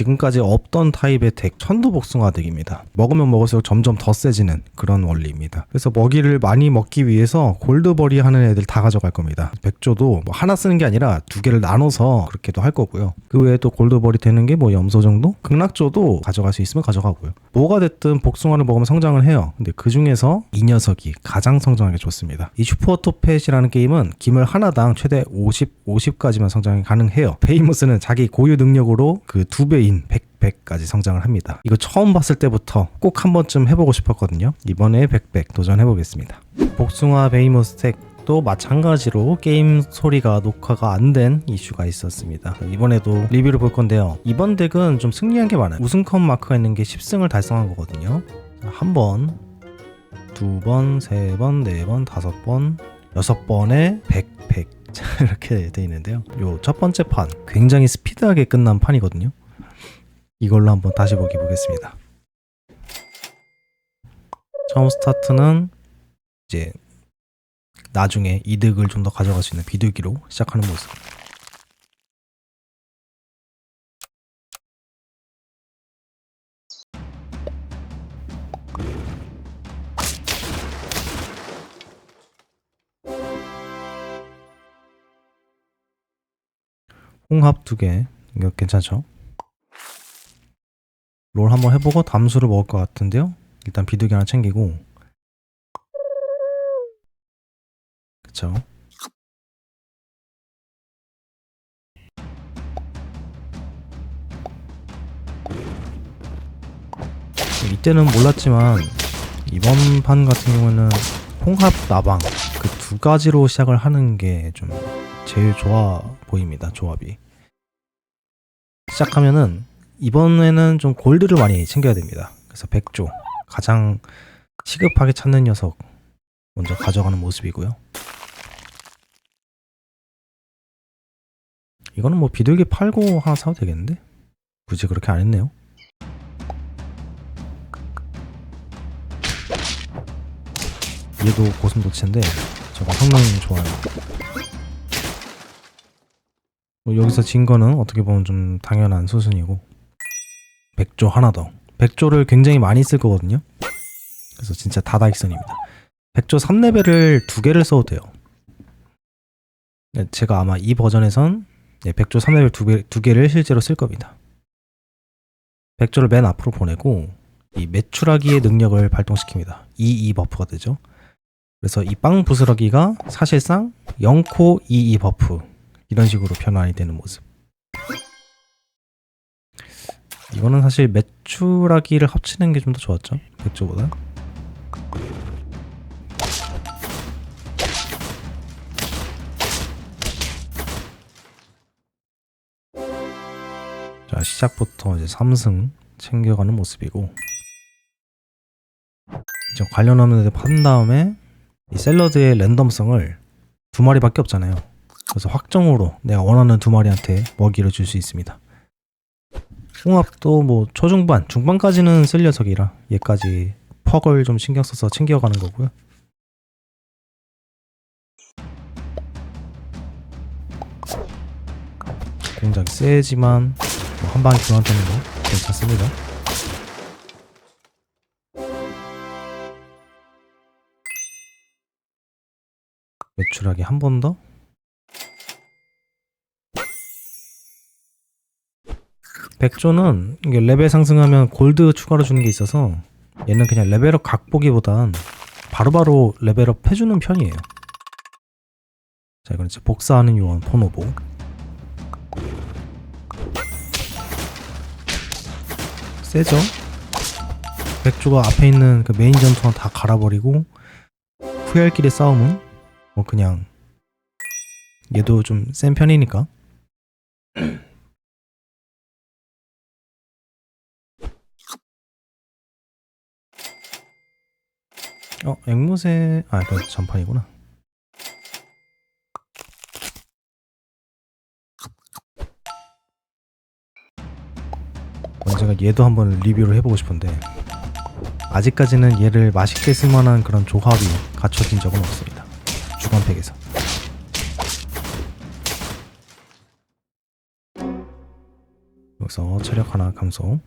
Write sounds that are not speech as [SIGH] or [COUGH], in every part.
지금까지 없던 타입의 덱 천도복숭아 덱입니다. 먹으면 먹을수록 점점 더 세지는 그런 원리입니다. 그래서 먹이를 많이 먹기 위해서 골드버리 하는 애들 다 가져갈 겁니다. 백조도 뭐 하나 쓰는 게 아니라 두 개를 나눠서 그렇게도 할 거고요. 그 외에 또 골드버리 되는 게 뭐 염소 정도? 극락조도 가져갈 수 있으면 가져가고요. 뭐가 됐든 복숭아를 먹으면 성장을 해요. 근데 그 중에서 이 녀석이 가장 성장하기 좋습니다. 이 슈퍼토펫이라는 게임은 기물 하나당 최대 50, 50까지만 성장이 가능해요. 베이모스는 자기 고유 능력으로 그 두 배인 100, 100까지 성장을 합니다. 이거 처음 봤을 때부터 꼭 한 번쯤 해보고 싶었거든요. 이번에 100, 100 도전해보겠습니다. 복숭아 베이모스 텍 또 마찬가지로 게임 소리가 녹화가 안 된 이슈가 있었습니다. 이번에도 리뷰를 볼 건데요. 이번 덱은 좀 승리한 게 많아요. 우승컵 마크가 있는 게 10승을 달성한 거거든요. 한 번, 두 번, 세 번, 네 번, 다섯 번, 여섯 번에 100, 100 [LAUGHS] 이렇게 돼 있는데요. 요 첫 번째 판 굉장히 스피드하게 끝난 판이거든요. 이걸로 한번 다시 보기 보겠습니다. 처음 스타트는 이제 나중에 이득을 좀 더 가져갈 수 있는 비둘기로 시작하는 모습. 홍합 두 개. 이거 괜찮죠? 롤 한번 해보고 담수를 먹을 것 같은데요. 일단 비둘기 하나 챙기고. 그쵸? 이때는 몰랐지만 이번 판 같은 경우는 홍합 나방 그 두 가지로 시작을 하는 게 좀 제일 좋아 보입니다 조합이 시작하면은 이번에는 좀 골드를 많이 챙겨야 됩니다. 그래서 백조 가장 시급하게 찾는 녀석 먼저 가져가는 모습이고요. 이거는 뭐 비둘기 팔고 하나 사도 되겠는데? 굳이 그렇게 안 했네요. 얘도 고슴도치인데 저거 성능 좋아요. 뭐 여기서 진 거는 어떻게 보면 좀 당연한 수순이고 백조 하나 더. 백조를 굉장히 많이 쓸 거거든요. 그래서 진짜 다다익선입니다. 백조 3레벨을 두 개를 써도 돼요. 네, 제가 아마 이 버전에선 네, 백조 3레벨 두, 개, 두 개를 실제로 쓸 겁니다. 백조를 맨 앞으로 보내고 이 매출하기의 능력을 발동시킵니다. 2, 2 버프가 되죠. 그래서 이 빵 부스러기가 사실상 0코 22 버프 이런 식으로 변환이 되는 모습. 이거는 사실 매출하기를 합치는 게 좀 더 좋았죠. 백조보다. 자 시작부터 이제 3승 챙겨가는 모습이고 이제 관련 화면을 판 다음에 이 샐러드의 랜덤성을 두 마리밖에 없잖아요. 그래서 확정으로 내가 원하는 두 마리한테 먹이를 줄 수 있습니다. 홍합도 뭐 초중반, 중반까지는 쓸 녀석이라 얘까지 퍽을 좀 신경 써서 챙겨가는 거고요. 공작이 세지만 뭐 한 방에 교환되는 거 괜찮습니다. 매출하기 한 번 더? 백조는 이게 레벨 상승하면 골드 추가로 주는 게 있어서 얘는 그냥 레벨업 각보기보단 바로바로 레벨업 해주는 편이에요. 자 이건 이제 복사하는 요원 포노보 세죠? 백조가 앞에 있는 그 메인 전투원 다 갈아버리고 길의 싸움은 뭐 그냥 얘도 좀 센 편이니까 어 앵무새 아 이거 전판이구나 언제가 얘도 한번 리뷰를 해보고 싶은데 아직까지는 얘를 맛있게 쓸만한 그런 조합이 갖춰진 적은 없습니다 주간팩에서 여기서 체력 하나 감소.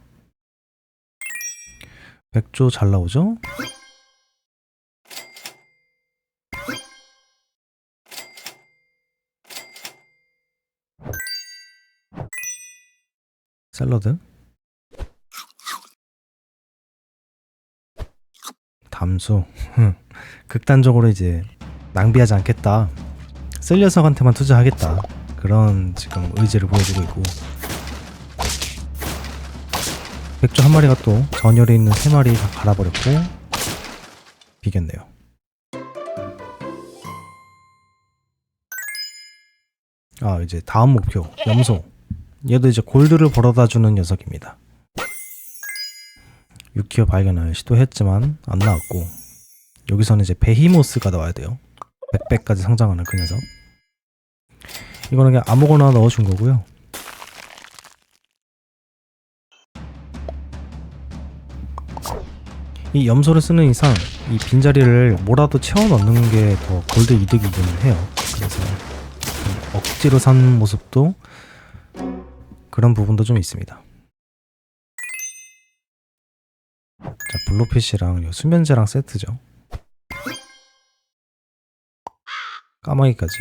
백조 잘 나오죠? 샐러드. 담수. 극단적으로 이제 낭비하지 않겠다. 쓸 녀석한테만 투자하겠다. 그런 지금 의지를 보여주고 있고. 백조 한 마리가 또 전열에 있는 세 마리 다 갈아버렸고 비겼네요. 아 이제 다음 목표 염소. 얘도 이제 골드를 벌어다 주는 녀석입니다. 6티어 발견을 시도했지만 안 나왔고 여기서는 이제 베히모스가 나와야 돼요. 100배까지 성장하는 그 녀석. 이거는 그냥 아무거나 넣어준 거고요. 이 염소를 쓰는 이상 이 빈자리를 뭐라도 채워 넣는 게 더 골드 이득이기는 해요. 그래서 좀 억지로 산 모습도 그런 부분도 좀 있습니다. 자, 블루핏이랑 요 수면제랑 세트죠. 까마귀까지.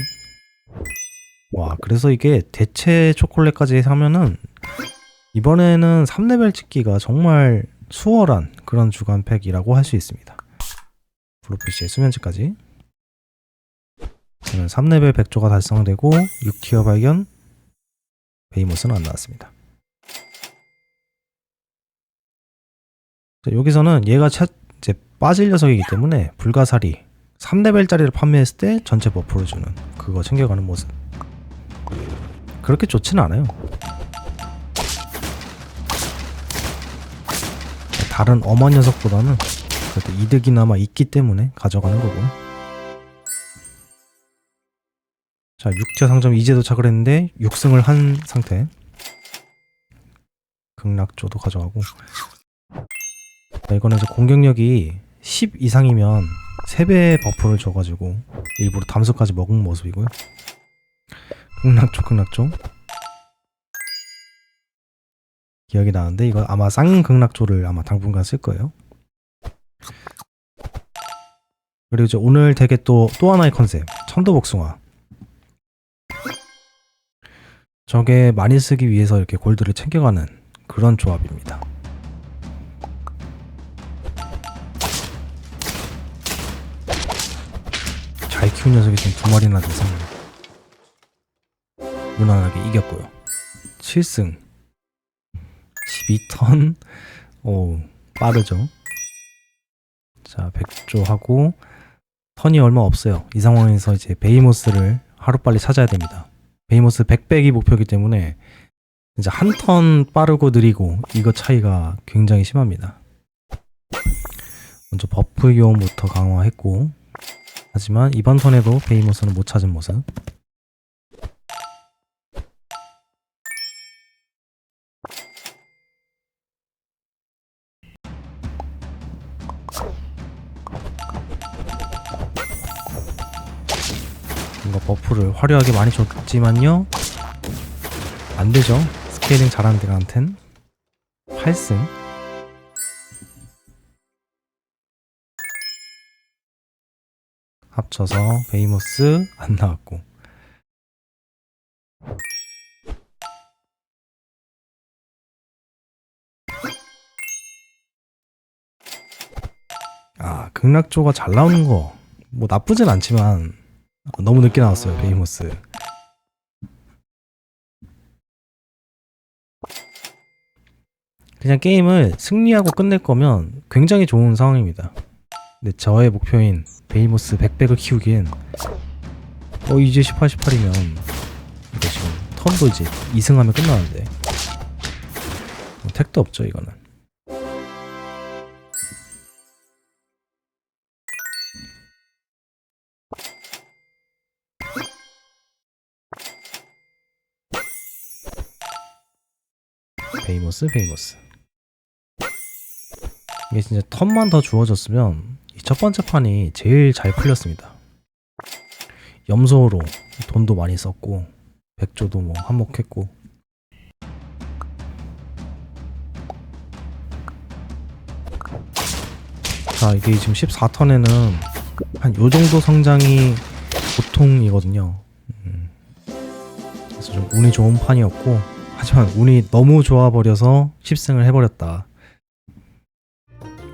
와, 그래서 이게 대체 초콜릿까지 사면은 이번에는 3레벨 찍기가 정말 수월한 그런 주간 팩이라고 할 수 있습니다. 블루피쉬의 수면제까지. 저는 3레벨 100조가 달성되고 6티어 발견 베이모스는 안 나왔습니다. 자, 여기서는 얘가 차, 이제 빠질 녀석이기 때문에 불가사리 3레벨짜리를 판매했을 때 전체 버프를 주는 그거 챙겨가는 모습. 그렇게 좋지는 않아요. 다른 엄한 녀석보다는 그래도 이득이나마 있기 때문에 가져가는 거고. 자, 6티어 상점 이제 도착을 했는데 6승을 한 상태. 극락조도 가져가고. 자, 이거는 이제 공격력이 10 이상이면 3배의 버프를 줘가지고 일부러 담수까지 먹은 모습이고요. 극락조, 극락조. 기억이 나는데 이거 아마 쌍극락조를 아마 당분간 쓸 거예요. 그리고 이제 오늘 되게 또 또 하나의 컨셉 천도복숭아. 저게 많이 쓰기 위해서 이렇게 골드를 챙겨가는 그런 조합입니다. 잘 키운 녀석이 지금 두 마리나 돼서 무난하게 이겼고요. 7승. 12턴. 오 빠르죠? 자 100조 하고 턴이 얼마 없어요. 이 상황에서 이제 베이모스를 하루빨리 찾아야 됩니다 베이모스 100백이 목표이기 때문에 이제 한턴 빠르고 느리고 이거 차이가 굉장히 심합니다. 먼저 버프 요원부터 강화했고 하지만 이번 턴에도 베이모스는 못 찾은 모습 버프를 화려하게 많이 줬지만요. 안 되죠. 스케일링 잘하는 데한텐. 8승. 합쳐서 베이모스 안 나왔고. 아 극락조가 잘 나오는 거 뭐 나쁘진 않지만 너무 늦게 나왔어요 베이모스. 그냥 게임을 승리하고 끝낼 거면 굉장히 좋은 상황입니다. 근데 저의 목표인 베이모스 100백을 키우기엔 어 이제 18, 18이면 이거 지금 턴도 이제 2승하면 끝나는데. 뭐 택도 없죠 이거는 베이모스 베이모스 이게 진짜 턴만 더 주어졌으면 이 첫 번째 판이 제일 잘 풀렸습니다. 염소로 돈도 많이 썼고 백조도 뭐 한몫했고. 자 이게 지금 14턴에는 한 요정도 성장이 보통이거든요. 음. 그래서 좀 운이 좋은 판이었고. 하지만 운이 너무 좋아버려서 10승을 해버렸다.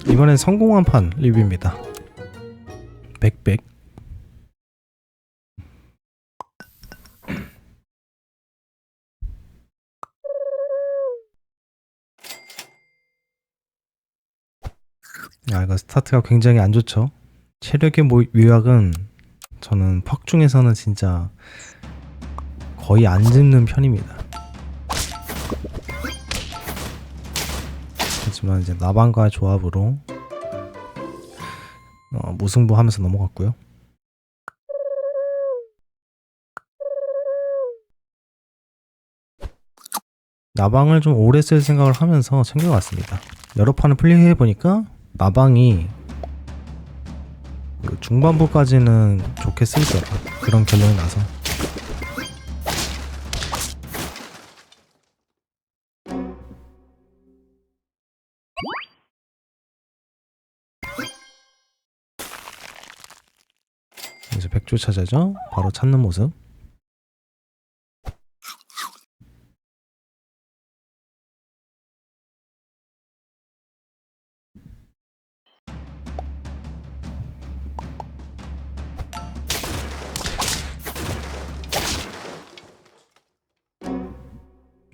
이번엔 성공한 판 리뷰입니다. 백백 아 이거 스타트가 굉장히 안 좋죠. 체력의 모- 요약은 저는 퍽 중에서는 진짜 거의 안 짚는 편입니다. 하지만 이제 나방과의 조합으로 어, 무승부 하면서 넘어갔고요. 나방을 좀 오래 쓸 생각을 하면서 챙겨갔습니다. 여러 판을 플레이해 보니까 나방이 그 중반부까지는 좋게 쓰이더라. 그런 결론이 나서 찾아죠. 바로 찾는 모습.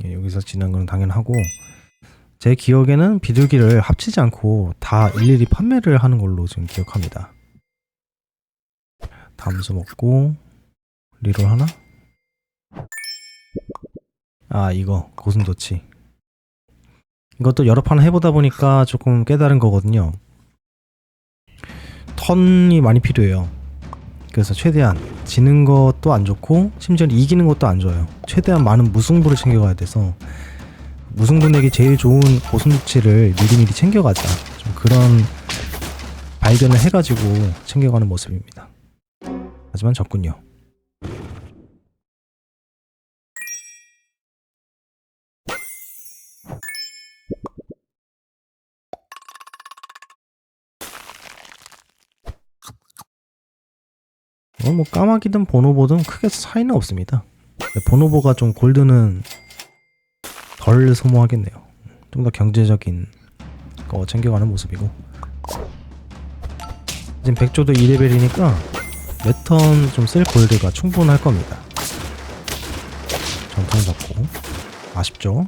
예, 여기서 지난 건 당연하고 제 기억에는 비둘기를 합치지 않고 다 일일이 판매를 하는 걸로 지금 기억합니다. 담수 먹고 리롤 하나? 아 이거 고슴도치. 이것도 여러 판 해보다 보니까 조금 깨달은 거거든요. 턴이 많이 필요해요. 그래서 최대한 지는 것도 안 좋고 심지어 이기는 것도 안 좋아요. 최대한 많은 무승부를 챙겨가야 돼서 무승부 내기 제일 좋은 고슴도치를 미리미리 챙겨가자. 좀 그런 발견을 해가지고 챙겨가는 모습입니다 하지만 적군요. 이건 뭐 까마귀든 보노보든 크게 차이는 없습니다. 보노보가 좀 골드는 덜 소모하겠네요. 좀 더 경제적인 거 챙겨가는 모습이고 지금 백조도 2레벨이니까 몇턴 좀 쓸 골드가 충분할 겁니다. 전통 잡고 아쉽죠?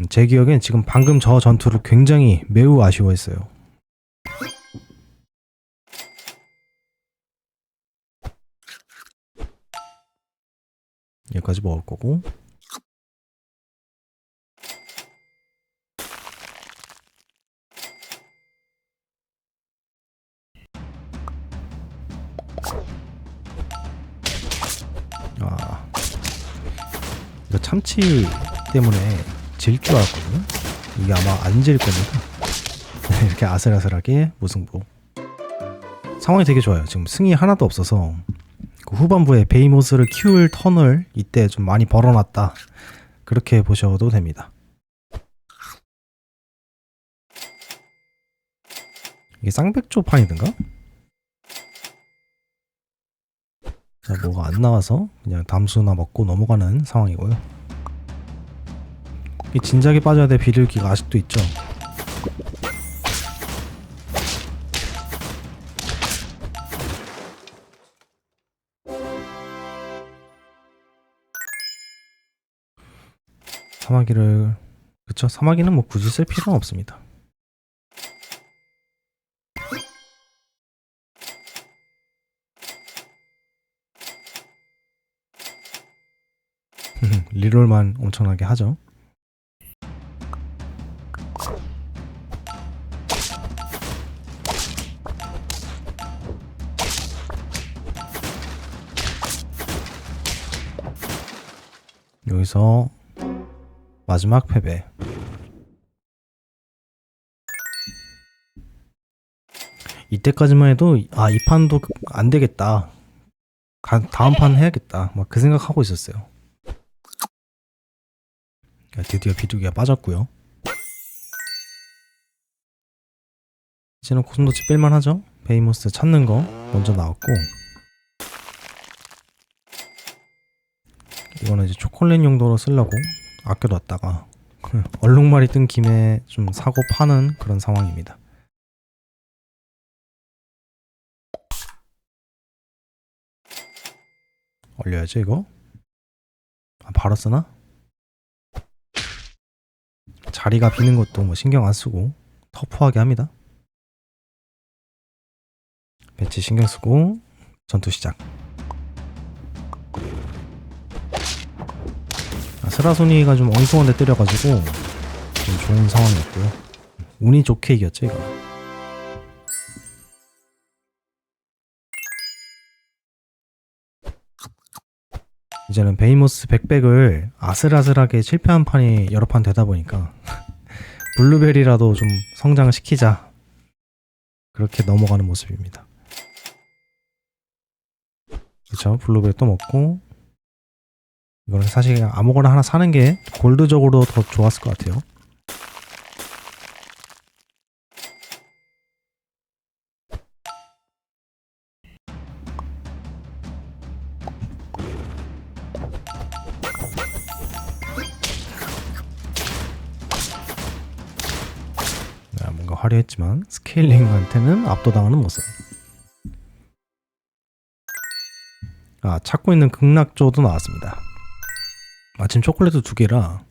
음, 제 기억엔 지금 방금 저 전투를 굉장히 매우 아쉬워했어요. 여기까지 먹을 거고 참치 때문에 질 줄 알았거든요. 이게 아마 안 질 겁니다. [LAUGHS] 이렇게 아슬아슬하게 무승부. 상황이 되게 좋아요. 지금 승이 하나도 없어서 그 후반부에 베이모스를 키울 턴을 이때 좀 많이 벌어놨다. 그렇게 보셔도 됩니다. 이게 쌍백조 판이든가? 자, 뭐가 안 나와서 그냥 담수나 먹고 넘어가는 상황이고요. 이 진작에 빠져야 될 비둘기가 아직도 있죠. 사마귀를 그쵸? 사마귀는 뭐 굳이 쓸 필요는 없습니다. [LAUGHS] 리롤만 엄청나게 하죠. 여기서 마지막 패배. 이때까지만 해도 아 이 판도 안 되겠다. 다음 판 해야겠다. 막 그 생각하고 있었어요. 드디어 비둘기가 빠졌고요. 이제는 고슴도치 뺄만하죠? 베이모스 찾는 거 먼저 나왔고. 이거는 이제 초콜릿 용도로 쓰려고 아껴뒀다가 [LAUGHS] 얼룩말이 뜬 김에 좀 사고 파는 그런 상황입니다. 올려야지 이거? 아, 바로 쓰나? 자리가 비는 것도 뭐 신경 안 쓰고 터프하게 합니다. 배치 신경 쓰고 전투 시작. 아, 스라소니가 좀 엉뚱한 데 때려가지고 좀 좋은 상황이었고요. 운이 좋게 이겼죠 이거. 이제는 베이모스 백백을 아슬아슬하게 실패한 판이 여러 판 되다 보니까 [LAUGHS] 블루베리라도 좀 성장을 시키자 그렇게 넘어가는 모습입니다. 그렇죠. 블루베리 또 먹고 이거는 사실 아무거나 하나 사는 게 골드적으로 더 좋았을 것 같아요. 네, 뭔가 화려했지만 스케일링한테는 압도당하는 모습. 아 찾고 있는 극락조도 나왔습니다. 마침 초콜릿도 두 개라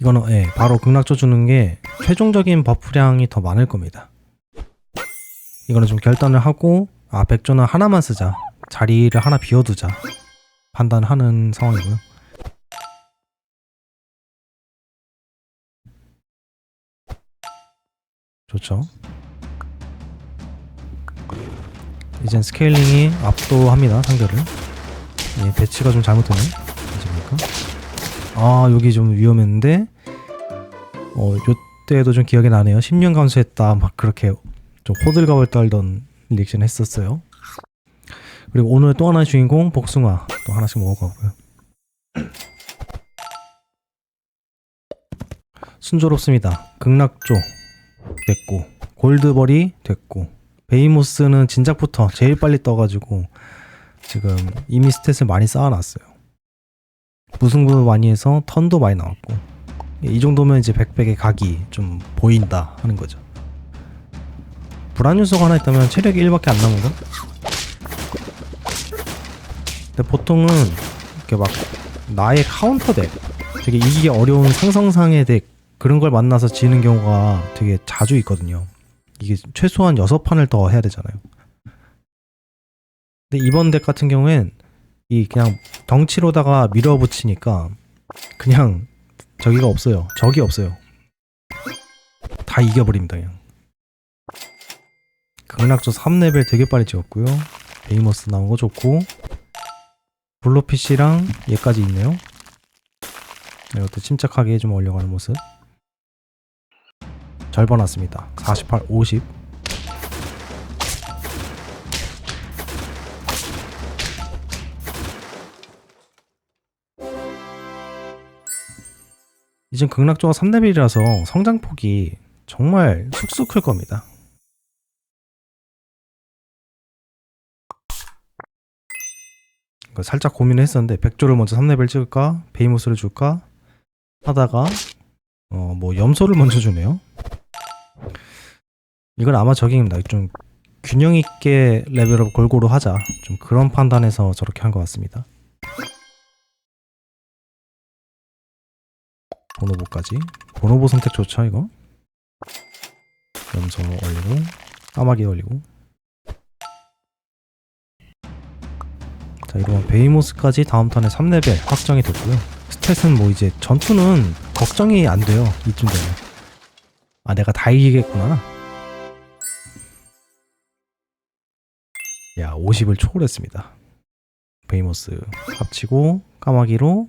이거는 예, 바로 극락조 주는 게 최종적인 버프량이 더 많을 겁니다. 이거는 좀 결단을 하고 아 백조는 하나만 쓰자 자리를 하나 비워두자 판단하는 상황이고요. 좋죠. 이젠 스케일링이 압도합니다 상대를. 예, 배치가 좀 잘못되네. 이제 보니까. 아 여기 좀 위험했는데? 어 요때도 좀 기억이 나네요. 10년 감수했다. 막 그렇게 좀 호들갑을 떨던 리액션 했었어요. 그리고 오늘 또 하나의 주인공 복숭아 또 하나씩 먹어가고요. 순조롭습니다. 극락조 됐고 골드버리 됐고 베이모스는 진작부터 제일 빨리 떠가지고 지금 이미 스탯을 많이 쌓아놨어요 무승부 많이 해서 턴도 많이 나왔고 이 정도면 이제 백백의 각이 좀 보인다 하는 거죠. 불안 요소가 하나 있다면 체력이 1밖에 안 남은 거? 근데 보통은 이렇게 막 나의 카운터 덱 되게 이기기 어려운 상성상의 덱 그런 걸 만나서 지는 경우가 되게 자주 있거든요. 이게 최소한 6판을 더 해야 되잖아요. 근데 이번 덱 같은 경우엔 이 그냥 덩치로다가 밀어붙이니까 그냥 저기가 없어요. 적이 없어요. 다 이겨버립니다 그냥. 극락조 3레벨 되게 빨리 찍었고요. 베이머스 나온 거 좋고 블로피쉬랑 얘까지 있네요. 이것도 침착하게 좀 올려가는 모습. 절번 왔습니다. 48, 50. 이젠 극락조가 3레벨이라서 성장폭이 정말 쑥쑥 클 겁니다. 살짝 고민을 했었는데 백조를 먼저 3레벨 찍을까? 베이모스를 줄까? 하다가 어 뭐 염소를 먼저 주네요. 이건 아마 저기입니다. 좀 균형 있게 레벨업 골고루 하자. 좀 그런 판단에서 저렇게 한 것 같습니다. 보노보까지. 보노보 선택 좋죠 이거? 염소 올리고 까마귀 올리고. 자 이러면 베이모스까지 다음 턴에 3레벨 확정이 됐고요. 스탯은 뭐 이제 전투는 걱정이 안 돼요 이쯤 되면. 아 내가 다 이기겠구나. 야 50을 초월했습니다. 베이모스 합치고 까마귀로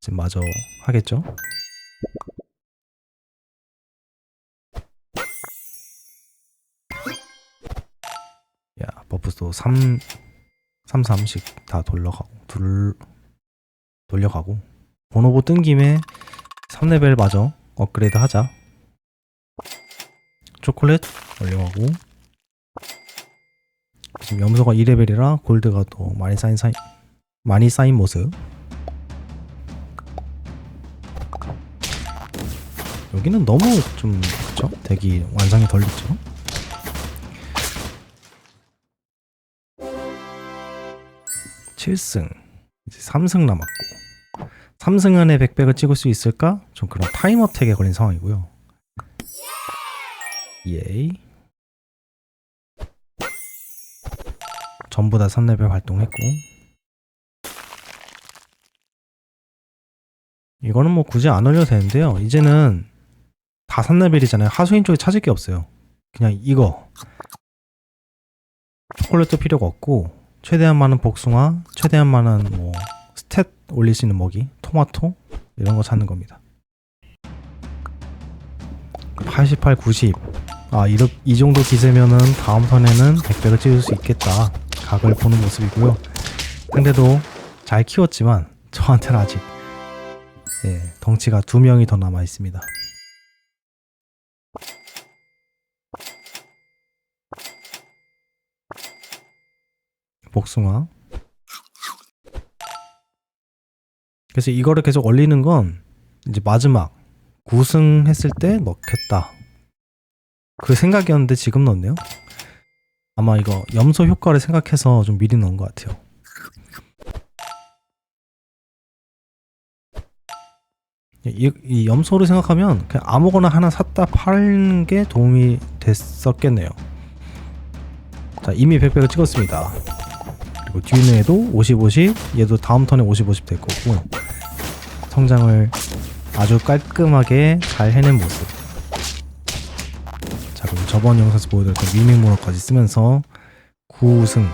지금 마저 하겠죠? 야, 버프도 3 3 3씩 다 돌려가고 둘 돌려가고 번호보 뜬 김에 3레벨 마저 업그레이드 하자. 초콜릿 완료하고 지금 염소가 2레벨이라 골드가 또 많이 쌓인 사이 많이 쌓인 모습 여기는 너무 좀 그쵸? 대기 완성이 덜 됐죠? 7승. 이제 3승 남았고. 3승 안에 100백을 찍을 수 있을까? 좀 그런 타임 어택에 걸린 상황이고요. 예이. 전부 다 3레벨 활동했고. 이거는 뭐 굳이 안 올려도 되는데요. 이제는 다 3레벨이잖아요 하수인 쪽에 찾을 게 없어요 그냥 이거 초콜릿도 필요가 없고 최대한 많은 복숭아 최대한 많은 뭐 스탯 올릴 수 있는 먹이 토마토 이런 거 찾는 겁니다 88, 90 아, 이렇, 이 정도 기세면은 다음 턴에는 100백을 찍을 수 있겠다. 각을 보는 모습이고요. 상대도 잘 키웠지만 저한테는 아직 예, 덩치가 두 명이 더 남아 있습니다. 복숭아. 그래서 이거를 계속 올리는 건 이제 마지막 9승 했을 때 넣겠다. 그 생각이었는데 지금 넣었네요. 아마 이거 염소 효과를 생각해서 좀 미리 넣은 것 같아요. 이, 이 염소를 생각하면 그냥 아무거나 하나 샀다 파는 게 도움이 됐었겠네요. 자 이미 100백을 찍었습니다. 그리고 뒤에도 50, 50 얘도 다음 턴에 50, 50 될 거고. 성장을 아주 깔끔하게 잘 해낸 모습. 자 그럼 저번 영상에서 보여드렸던 위밍모어까지 쓰면서 9승.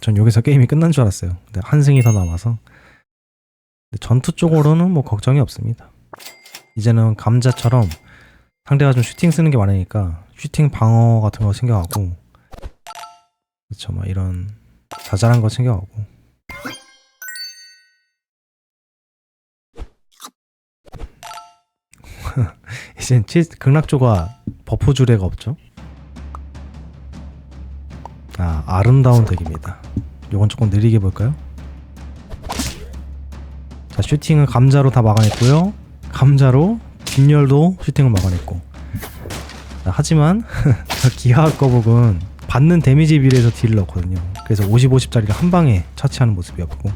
전 여기서 게임이 끝난 줄 알았어요. 근데 한 승이 더 남아서. 전투 쪽으로는 뭐 걱정이 없습니다. 이제는 감자처럼 상대가 좀 슈팅 쓰는 게 많으니까 슈팅 방어 같은 거 챙겨가고 그쵸 막 이런 자잘한 거 챙겨가고 [LAUGHS] 이젠 치, 극락조가 버프 주례가 없죠. 아 아름다운 덱입니다. 요건 조금 느리게 볼까요? 자 슈팅을 감자로 다 막아냈고요. 감자로 뒷열도 슈팅을 막아냈고. 자, 하지만 저 기하 거북은 받는 데미지 비례해서 딜을 넣거든요. 그래서 50, 50짜리를 한 방에 처치하는 모습이었고.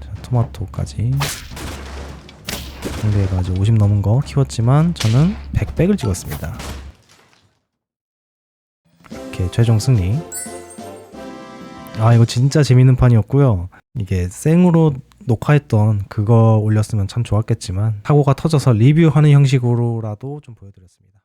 자, 토마토까지. 상대가 이제 50 넘은 거 키웠지만 저는 100백을 찍었습니다. 이렇게 최종 승리. 아 이거 진짜 재밌는 판이었고요. 이게 생으로 녹화했던 그거 올렸으면 참 좋았겠지만 사고가 터져서 리뷰하는 형식으로라도 좀 보여드렸습니다.